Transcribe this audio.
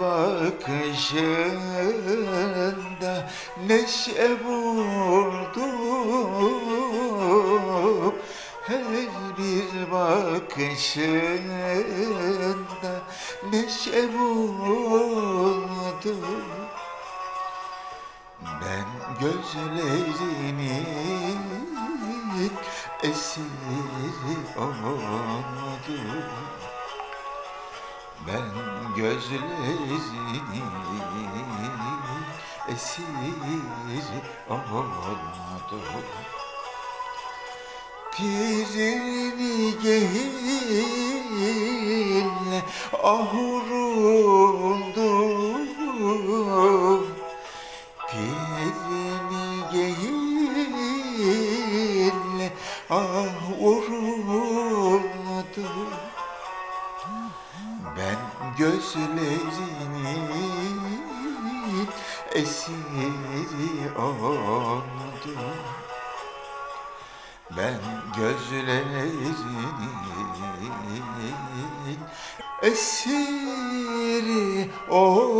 bakışında neşe buldum Her bir bakışında neşe buldum Ben gözlerinin esiri oldum. Ben gözlerinin esiri oldum Pirini geyille ahuruldum Pirini geyille ahuruldum Ben gözlerinin esiri oldum Ben gözlerinin esiri oldum